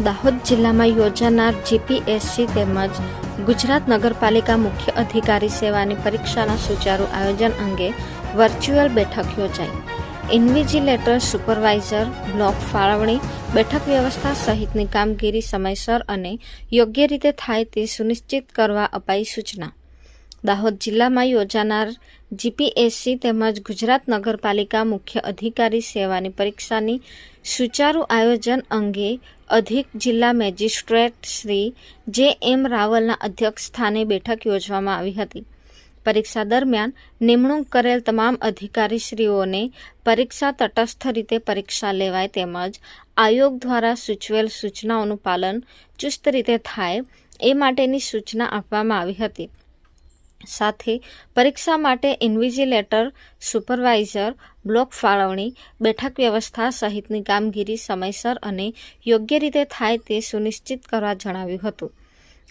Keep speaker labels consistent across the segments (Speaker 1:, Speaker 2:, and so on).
Speaker 1: દાહોદ જિલ્લામાં યોજાનાર જીપીએસસી તેમજ ગુજરાત નગરપાલિકા મુખ્ય અધિકારી સેવાની પરીક્ષાના સુચારુ આયોજન અંગે વર્ચ્યુઅલ બેઠક યોજાઈ. ઇન્વિજિલેટર, સુપરવાઇઝર, બ્લોક ફાળવણી, બેઠક વ્યવસ્થા સહિતની કામગીરી સમયસર અને યોગ્ય રીતે થાય તે સુનિશ્ચિત કરવા અપાઈ સૂચના. દાહોદ જિલ્લામાં યોજાનાર જીપીએસસી તેમજ ગુજરાત નગરપાલિકા મુખ્ય અધિકારી સેવાની પરીક્ષાની સુચારુ આયોજન અંગે અધિક જિલ્લા મેજિસ્ટ્રેટ શ્રી જે એમ રાવલના અધ્યક્ષ સ્થાને બેઠક યોજવામાં આવી હતી. પરીક્ષા દરમિયાન નિમણૂક કરેલ તમામ અધિકારીશ્રીઓને પરીક્ષા તટસ્થ રીતે પરીક્ષા લેવાય તેમજ આયોગ દ્વારા સૂચવેલ સૂચનાઓનું પાલન ચુસ્ત રીતે થાય એ માટેની સૂચના આપવામાં આવી હતી. સાથે પરીક્ષા માટે ઇન્વિજિલેટર, સુપરવાઇઝર, બ્લોક ફાળવણી, બેઠક વ્યવસ્થા સહિતની કામગીરી સમયસર અને યોગ્ય રીતે થાય તે સુનિશ્ચિત કરવા જણાવ્યું હતું.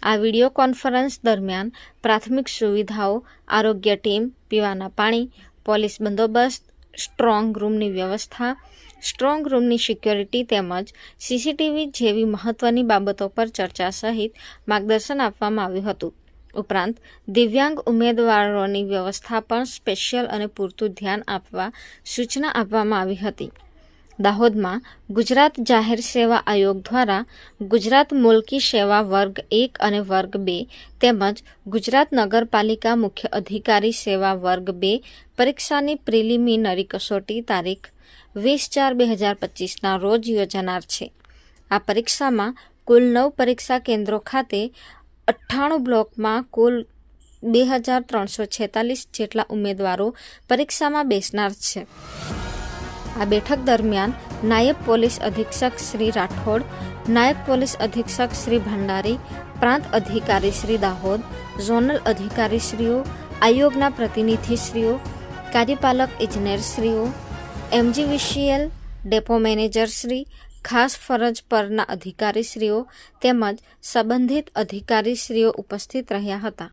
Speaker 1: આ વીડિયો કોન્ફરન્સ દરમિયાન પ્રાથમિક સુવિધાઓ, આરોગ્ય ટીમ, પીવાના પાણી, પોલીસ બંદોબસ્ત, સ્ટ્રોંગ રૂમની વ્યવસ્થા, સ્ટ્રોંગ રૂમની સિક્યોરિટી તેમજ સીસીટીવી જેવી મહત્વની બાબતો પર ચર્ચા સહિત માર્ગદર્શન આપવામાં આવ્યું હતું. ઉપરાંત દિવ્યાંગ ઉમેદવારોની વ્યવસ્થા પણ સ્પેશિયલ અને પૂરતું ધ્યાન આપવા સૂચના આપવામાં આવી હતી. દાહોદમાં ગુજરાત જાહેર સેવા આયોગ દ્વારા ગુજરાત મુલકી સેવા વર્ગ એક અને વર્ગ બે તેમજ ગુજરાત નગરપાલિકા મુખ્ય અધિકારી સેવા વર્ગ બે પરીક્ષાની પ્રિલિમિનરી કસોટી તારીખ વીસ ચાર બે હજાર પચીસના રોજ યોજાનાર છે. આ પરીક્ષામાં કુલ નવ પરીક્ષા કેન્દ્રો ખાતે અઠ્ઠાણું બ્લોકમાં કુલ બે હજાર ત્રણસો છેતાલીસ જેટલા ઉમેદવારો પરીક્ષામાં બેસનાર છે. આ બેઠક દરમિયાન નાયબ પોલીસ અધિક્ષક શ્રી રાઠોડ, નાયબ પોલીસ અધિક્ષક શ્રી ભંડારી, પ્રાંત અધિકારી શ્રી દાહોદ, ઝોનલ અધિકારીશ્રીઓ, આયોગના પ્રતિનિધિશ્રીઓ, કાર્યપાલક ઇજનેરશ્રીઓ એમજીવીસીએલ ડેપો મેનેજરશ્રી ખાસ ફરજ પરના અધિકારીશ્રીઓ તેમજ સંબંધિત અધિકારીશ્રીઓ ઉપસ્થિત રહ્યા હતા.